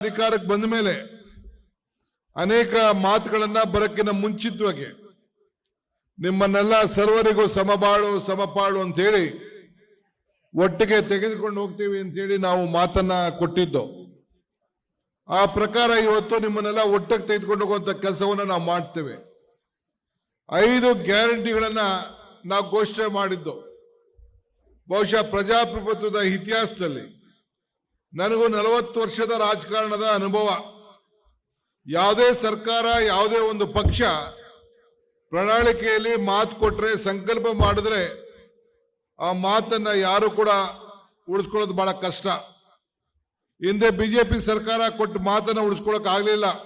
ಅಧಿಕಾರಕ್ಕೆ ಬಂದ ಮೇಲೆ ಅನೇಕ ಮಾತುಗಳನ್ನ ಬರಕ್ಕಿನ ಮುಂಚಿತವಾಗಿ ನಿಮ್ಮನ್ನೆಲ್ಲ ಸರ್ವರಿಗೂ ಸಮಬಾಳು, ಸಮಪಾಳು ಅಂತ ಹೇಳಿ ಒಟ್ಟಿಗೆ ತೆಗೆದುಕೊಂಡು ಹೋಗ್ತೀವಿ ಅಂತೇಳಿ ನಾವು ಮಾತನ್ನ ಕೊಟ್ಟಿದ್ದು. ಆ ಪ್ರಕಾರ ಇವತ್ತು ನಿಮ್ಮನ್ನೆಲ್ಲ ಒಟ್ಟಿಗೆ ತೆಗೆದುಕೊಂಡು ಹೋಗುವಂತ ಕೆಲಸವನ್ನ ನಾವು ಮಾಡ್ತೇವೆ. ಐದು ಗ್ಯಾರಂಟಿಗಳನ್ನ ನಾವು ಘೋಷಣೆ ಮಾಡಿದ್ದು. ಬಹುಶಃ ಪ್ರಜಾಪ್ರಭುತ್ವದ ಇತಿಹಾಸದಲ್ಲಿ. ನನಗೂ ನಲವತ್ತು ವರ್ಷದ ರಾಜಕಾರಣದ ಅನುಭವ. ಯಾವುದೇ ಸರ್ಕಾರ, ಯಾವುದೇ ಒಂದು ಪಕ್ಷ ಪ್ರಣಾಳಿಕೆಯಲ್ಲಿ ಮಾತು ಕೊಟ್ರೆ, ಸಂಕಲ್ಪ ಮಾಡಿದ್ರೆ ಆ ಮಾತನ್ನ ಯಾರು ಕೂಡ ಉಳಿಸ್ಕೊಳ್ಳೋದು ಬಹಳ ಕಷ್ಟ. ಹಿಂದೆ ಬಿಜೆಪಿ ಸರ್ಕಾರ ಕೊಟ್ಟು ಮಾತನ್ನ ಉಳಿಸ್ಕೊಳಕ್ ಆಗ್ಲಿಲ್ಲ.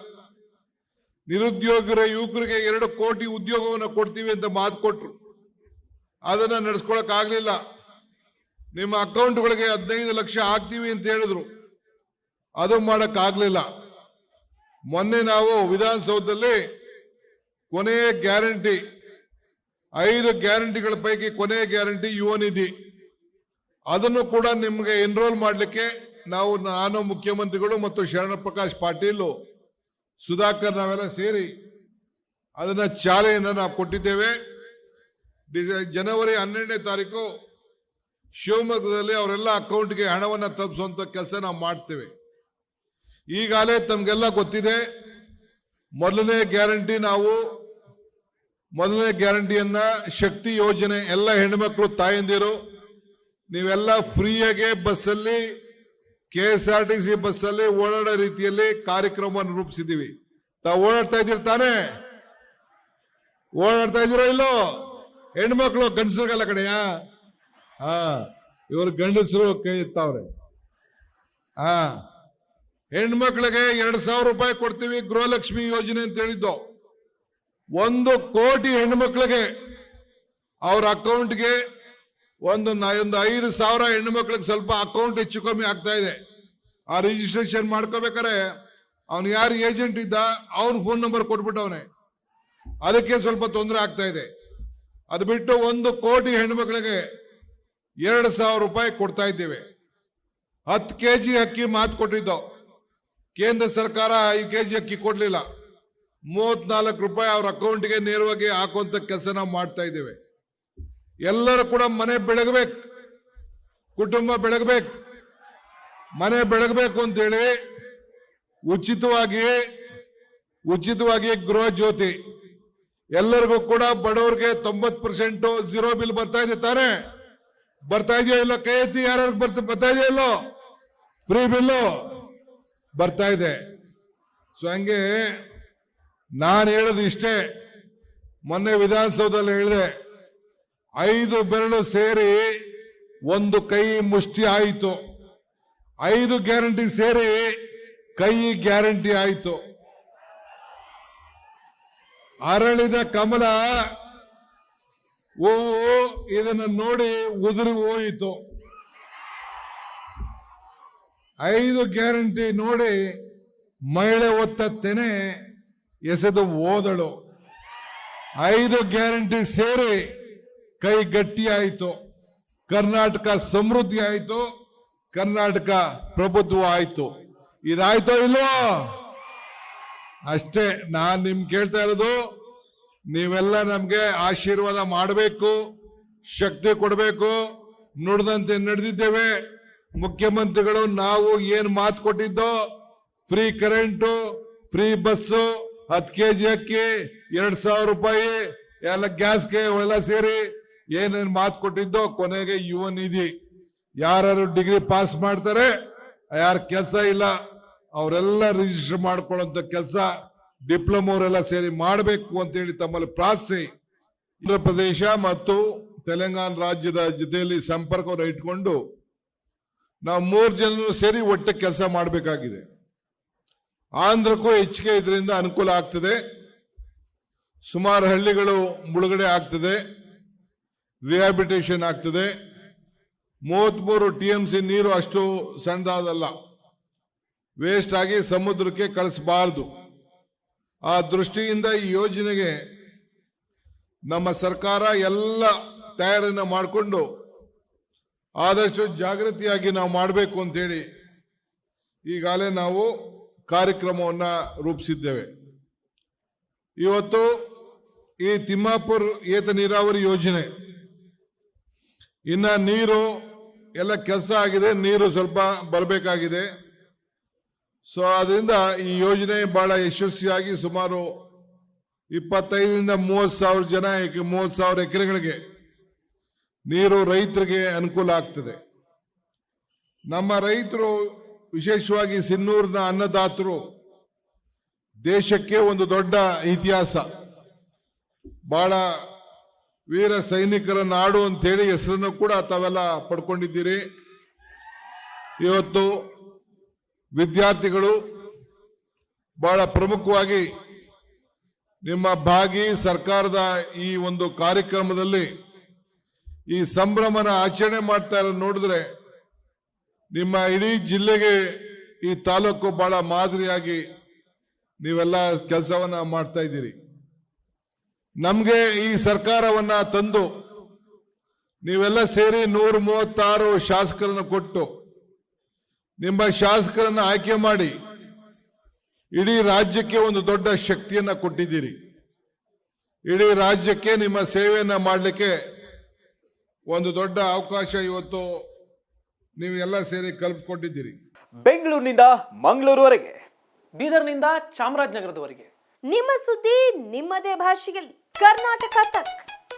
ನಿರುದ್ಯೋಗರ ಯುವಕರಿಗೆ ಎರಡು ಕೋಟಿ ಉದ್ಯೋಗವನ್ನು ಕೊಡ್ತೀವಿ ಅಂತ ಮಾತು ಕೊಟ್ರು. ಅದನ್ನ ನಡೆಸ್ಕೊಳಕ್ ಆಗ್ಲಿಲ್ಲ. ನಿಮ್ಮ ಅಕೌಂಟ್ಗಳಿಗೆ ಹದಿನೈದು ಲಕ್ಷ ಹಾಕ್ತೀವಿ ಅಂತ ಹೇಳಿದ್ರು. ಅದು ಮಾಡೋಕ್ಕಾಗಲಿಲ್ಲ ಮೊನ್ನೆ ನಾವು ವಿಧಾನಸೌಧದಲ್ಲಿ ಕೊನೆಯ ಗ್ಯಾರಂಟಿ, ಐದು ಗ್ಯಾರಂಟಿಗಳ ಪೈಕಿ ಕೊನೆಯ ಗ್ಯಾರಂಟಿ ಯುವ ನಿಧಿ. ಅದನ್ನು ಕೂಡ ನಿಮಗೆ ಎನ್ರೋಲ್ ಮಾಡಲಿಕ್ಕೆ ನಾವು, ನಾನು, ಮುಖ್ಯಮಂತ್ರಿಗಳು ಮತ್ತು ಶರಣ ಪ್ರಕಾಶ್ ಪಾಟೀಲ್, ಸುಧಾಕರ್ ನಾವೆಲ್ಲ ಸೇರಿ ಅದನ್ನ ಚಾಲೆಯನ್ನು ನಾವು ಕೊಟ್ಟಿದ್ದೇವೆ. ಜನವರಿ ಹನ್ನೆರಡನೇ ತಾರೀಕು ಶಿವಮೊಗ್ಗದಲ್ಲಿ ಅವರೆಲ್ಲ ಅಕೌಂಟ್ಗೆ ಹಣವನ್ನು ತಪ್ಪಿಸುವಂತ ಕೆಲಸ ನಾವು ಮಾಡ್ತೇವೆ. ಈಗಾಗಲೇ ತಮಗೆಲ್ಲ ಗೊತ್ತಿದೆ, ಮೊದಲನೇ ಗ್ಯಾರಂಟಿ ನಾವು, ಮೊದಲನೇ ಗ್ಯಾರಂಟಿಯನ್ನ ಶಕ್ತಿ ಯೋಜನೆ ಎಲ್ಲ ಹೆಣ್ಮಕ್ಳು ತಾಯಂದಿರು, ನೀವೆಲ್ಲ ಫ್ರೀಯಾಗೆ ಬಸ್ಸಲ್ಲಿ K S R T C ಬಸ್ಸಲ್ಲಿ ಓಡಾಡೋ ರೀತಿಯಲ್ಲಿ ಕಾರ್ಯಕ್ರಮವನ್ನು ರೂಪಿಸಿದ್ದೀವಿ. ತಾವು ಓಡಾಡ್ತಾ ಇದ್ದೀರಿ ತಾನೇ? ಓಡಾಡ್ತಾ ಇದ್ದೀರಾ ಇಲ್ಲೋ? ಹೆಣ್ಮಕ್ಳು ಗಂಡಸರಿಗೆಲ್ಲ ಕಡೆಯಾ ಹಾ, ಇವರು ಗಂಡಸರು ಕೈ ಇತ್ತವ್ರೆ ಹಾ, ಹೆಣ್ಮಕ್ಳಿಗೆ ಎರಡ್ ಸಾವಿರ ರೂಪಾಯಿ ಕೊಡ್ತೀವಿ ಗೃಹಲಕ್ಷ್ಮಿ ಯೋಜನೆ ಅಂತ ಹೇಳಿದ್ದು. ಒಂದು ಕೋಟಿ ಹೆಣ್ಮಕ್ಳಿಗೆ ಅವ್ರ ಅಕೌಂಟ್ಗೆ ಒಂದು ಒಂದು ಐದು ಸಾವಿರ ಹೆಣ್ಮಕ್ಳಿಗೆ ಸ್ವಲ್ಪ ಅಕೌಂಟ್ ಹೆಚ್ಚು ಕಮ್ಮಿ ಆಗ್ತಾ ಇದೆ. ಆ ರಿಜಿಸ್ಟ್ರೇಷನ್ ಮಾಡ್ಕೋಬೇಕಾರೆ ಅವ್ನು ಯಾರು ಏಜೆಂಟ್ ಇದ್ದ ಅವ್ನ ಫೋನ್ ನಂಬರ್ ಕೊಟ್ಬಿಟ್ಟವನೆ. ಅದಕ್ಕೆ ಸ್ವಲ್ಪ ತೊಂದರೆ ಆಗ್ತಾ ಇದೆ. ಅದು ಬಿಟ್ಟು ಒಂದು ಕೋಟಿ ಹೆಣ್ಮಕ್ಳಿಗೆ ಎರಡು ಸಾವಿರ ರೂಪಾಯಿ ಕೊಡ್ತಾ ಇದ್ದೇವೆ. ಹತ್ತು ಕೆ ಜಿ ಅಕ್ಕಿ ಮಾತು ಕೊಟ್ಟಿದ್ದೋ. ಕೇಂದ್ರ ಸರ್ಕಾರ ಐದು ಕೆ ಜಿ ಅಕ್ಕಿ ಕೊಡಲಿಲ್ಲ. ಮೂವತ್ನಾಲ್ಕು ರೂಪಾಯಿ ಅವ್ರ ಅಕೌಂಟ್ಗೆ ನೇರವಾಗಿ ಹಾಕುವಂತ ಕೆಲಸ ನಾವು ಮಾಡ್ತಾ ಇದ್ದೇವೆ. ಎಲ್ಲರೂ ಕೂಡ ಮನೆ ಬೆಳಗಬೇಕು. ಕುಟುಂಬ ಬೆಳಗಬೇಕು. ಮನೆ ಬೆಳಗಬೇಕು ಅಂತೇಳಿ ಉಚಿತವಾಗಿ ಉಚಿತವಾಗಿ ಗೃಹ ಜ್ಯೋತಿ. ಎಲ್ಲರಿಗೂ ಕೂಡ ಬಡವರಿಗೆ ತೊಂಬತ್ ಪರ್ಸೆಂಟ್ ಜೀರೋ ಬಿಲ್ ಬರ್ತಾ ಇದೆ ತಾನೇ. ಬರ್ತಾ ಇದೆಯೋ ಇಲ್ಲೋ? ಕೈ ಎತ್ತಿ ಯಾರ್ಯಾರು ಬರ್ತಾ ಬರ್ತಾ ಇದೆಯೋ ಇಲ್ಲೋ? ಫ್ರೀ ಬಿಲ್ಲು ಬರ್ತಾ ಇದೆ. ಸೊ ಹಂಗೆ ನಾನು ಹೇಳೋದು ಇಷ್ಟೇ. ಮೊನ್ನೆ ವಿಧಾನಸೌಧದಲ್ಲಿ ಹೇಳಿದೆ, ಐದು ಬೆರಳು ಸೇರಿ ಒಂದು ಕೈ ಮುಷ್ಟಿ ಆಯಿತು. ಐದು ಗ್ಯಾರಂಟಿ ಸೇರಿ ಕೈ ಗ್ಯಾರಂಟಿ ಆಯಿತು. ಅರಳಿದ ಕಮಲ ಹೂವು ಇದನ್ನ ನೋಡಿ ಉದುರಿ ಹೋಯಿತು. ಐದು ಗ್ಯಾರಂಟಿ ನೋಡಿ ಮಹಿಳೆ ಒತ್ತತ್ತೇನೆ ತೆನೆ ಎಸೆದು ಓದಳು ಐದು ಗ್ಯಾರಂಟಿ ಸೇರಿ ಕೈ ಗಟ್ಟಿ ಆಯಿತು. ಕರ್ನಾಟಕ ಸಮೃದ್ಧಿ ಆಯಿತು. ಕರ್ನಾಟಕ ಪ್ರಭುತ್ವ ಆಯಿತು. ಇದಾಯ್ತೋ ಇಲ್ವೋ? ಅಷ್ಟೇ, ನಾನ್ ನಿಮ್ಗೆ ಕೇಳ್ತಾ ಇರೋದು ನೀವೆಲ್ಲ ನಮ್ಗೆ ಆಶೀರ್ವಾದ ಮಾಡಬೇಕು, ಶಕ್ತಿ ಕೊಡಬೇಕು. ನುಡಿದಂತೆ ನಡೆದಿದ್ದೇವೆ. ಮುಖ್ಯಮಂತ್ರಿಗಳು ನಾವು ಏನ್ ಮಾತು ಕೊಟ್ಟಿದ್ದೋ ಫ್ರೀ ಕರೆಂಟು ಫ್ರೀ ಬಸ್ಸು ಹತ್ತು ಕೆ ಜಿ ಅಕ್ಕಿ, ಎರಡ್ ಸಾವಿರ ರೂಪಾಯಿ, ಎಲ್ಲ ಗ್ಯಾಸ್ಗೆ ಎಲ್ಲ ಸೇರಿ ಏನೇನು ಮಾತು ಕೊಟ್ಟಿದ್ದೋ ಕೊನೆಗೆ ಯುವ ನಿಧಿ. ಯಾರು ಡಿಗ್ರಿ ಪಾಸ್ ಮಾಡ್ತಾರೆ, ಯಾರ ಕೆಲಸ ಇಲ್ಲ, ಅವರೆಲ್ಲ ರಿಜಿಸ್ಟರ್ ಮಾಡ್ಕೊಳ್ಳೋಂತ ಕೆಲಸ. ಡಿಪ್ಲೊಮೋರೆಲ್ಲ ಸೇರಿ ಮಾಡಬೇಕು ಅಂತೇಳಿ ತಮ್ಮಲ್ಲಿ ಪ್ರಾರ್ಥಿಸಿ ಆಂಧ್ರ ಪ್ರದೇಶ ಮತ್ತು ತೆಲಂಗಾಣ ರಾಜ್ಯದ ಜೊತೆಯಲ್ಲಿ ಸಂಪರ್ಕವನ್ನು ಇಟ್ಕೊಂಡು ನಾವು ಮೂರು ಜನರು ಸೇರಿ ಒಟ್ಟೆ ಕೆಲಸ ಮಾಡಬೇಕಾಗಿದೆ. ಆಂಧ್ರಕ್ಕೂ ಹೆಚ್ಚಿಗೆ ಇದರಿಂದ ಅನುಕೂಲ ಆಗ್ತದೆ. ಸುಮಾರು ಹಳ್ಳಿಗಳು ಮುಳುಗಡೆ ಆಗ್ತದೆ. ರಿಹಾಬಿಟೇಷನ್ ಆಗ್ತದೆ. ಮೂವತ್ಮೂರು ಟಿ ಎಂ ಸಿ ನೀರು ಅಷ್ಟು ಸಣ್ಣದಾದಲ್ಲ. ವೇಸ್ಟ್ ಆಗಿ ಸಮುದ್ರಕ್ಕೆ ಕಳಿಸಬಾರದು. ಆ ದೃಷ್ಟಿಯಿಂದ ಈ ಯೋಜನೆಗೆ ನಮ್ಮ ಸರ್ಕಾರ ಎಲ್ಲ ತಯಾರಿನ ಮಾಡಿಕೊಂಡು ಆದಷ್ಟು ಜಾಗೃತಿಯಾಗಿ ನಾವು ಮಾಡಬೇಕು ಅಂತೇಳಿ ಈಗಾಗಲೇ ನಾವು ಕಾರ್ಯಕ್ರಮವನ್ನು ರೂಪಿಸಿದ್ದೇವೆ. ಇವತ್ತು ಈ ತಿಮ್ಮಾಪುರ್ ಏತ ನೀರಾವರಿ ಯೋಜನೆ, ಇನ್ನ ನೀರು, ಎಲ್ಲ ಕೆಲಸ ಆಗಿದೆ, ನೀರು ಸ್ವಲ್ಪ ಬರಬೇಕಾಗಿದೆ. ಸೊ ಅದರಿಂದ ಈ ಯೋಜನೆ ಬಹಳ ಯಶಸ್ವಿಯಾಗಿ ಸುಮಾರು ಇಪ್ಪತ್ತೈದರಿಂದ ಮೂವತ್ತು ಸಾವಿರ ಜನ ಮೂವತ್ತು ಸಾವಿರ ಎಕರೆಗಳಿಗೆ ನೀರು ರೈತರಿಗೆ ಅನುಕೂಲ ಆಗ್ತದೆ. ನಮ್ಮ ರೈತರು, ವಿಶೇಷವಾಗಿ ಸಿನ್ನೂರಿನ ಅನ್ನದಾತರು, ದೇಶಕ್ಕೆ ಒಂದು ದೊಡ್ಡ ಇತಿಹಾಸ. ಬಹಳ ವೀರ ಸೈನಿಕರ ನಾಡು ಅಂತೇಳಿ ಹೆಸರನ್ನು ಕೂಡ ತಾವೆಲ್ಲ ಪಡ್ಕೊಂಡಿದ್ದೀರಿ. ಇವತ್ತು ವಿದ್ಯಾರ್ಥಿಗಳು ಬಹಳ ಪ್ರಮುಖವಾಗಿ ನಿಮ್ಮ ಭಾಗಿ ಸರ್ಕಾರದ ಈ ಒಂದು ಕಾರ್ಯಕ್ರಮದಲ್ಲಿ ಈ ಸಂಭ್ರಮನ ಆಚರಣೆ ಮಾಡ್ತಾ ಇರೋ ನೋಡಿದ್ರೆ ನಿಮ್ಮ ಇಡೀ ಜಿಲ್ಲೆಗೆ ಈ ತಾಲೂಕು ಬಹಳ ಮಾದರಿಯಾಗಿ ನೀವೆಲ್ಲ ಕೆಲಸವನ್ನ ಮಾಡ್ತಾ ಇದ್ದೀರಿ. ನಮ್ಗೆ ಈ ಸರ್ಕಾರವನ್ನ ತಂದು ನೀವೆಲ್ಲ ಸೇರಿ ನೂರ ಮೂವತ್ತಾರು ಶಾಸಕರನ್ನು ಕೊಟ್ಟು ನಿಮ್ಮ ಶಾಸಕರನ್ನ ಆಯ್ಕೆ ಮಾಡಿ ಇಡೀ ರಾಜ್ಯಕ್ಕೆ ಒಂದು ದೊಡ್ಡ ಶಕ್ತಿಯನ್ನ ಕೊಟ್ಟಿದ್ದೀರಿ. ಇಡೀ ರಾಜ್ಯಕ್ಕೆ ನಿಮ್ಮ ಸೇವೆಯನ್ನ ಮಾಡಲಿಕ್ಕೆ ಒಂದು ದೊಡ್ಡ ಅವಕಾಶ ಇವತ್ತು ನೀವು ಎಲ್ಲ ಸೇರಿ ಕಲ್ಪಿಕೊಟ್ಟಿದ್ದೀರಿ ಬೆಂಗಳೂರಿನಿಂದ ಮಂಗಳೂರುವರೆಗೆ ಬೀದರ್ನಿಂದ ಚಾಮರಾಜನಗರದವರೆಗೆ. ನಿಮ್ಮ ಸುದ್ದಿ ನಿಮ್ಮದೇ ಭಾಷೆಯಲ್ಲಿ. ಕರ್ನಾಟಕ ತಕ್.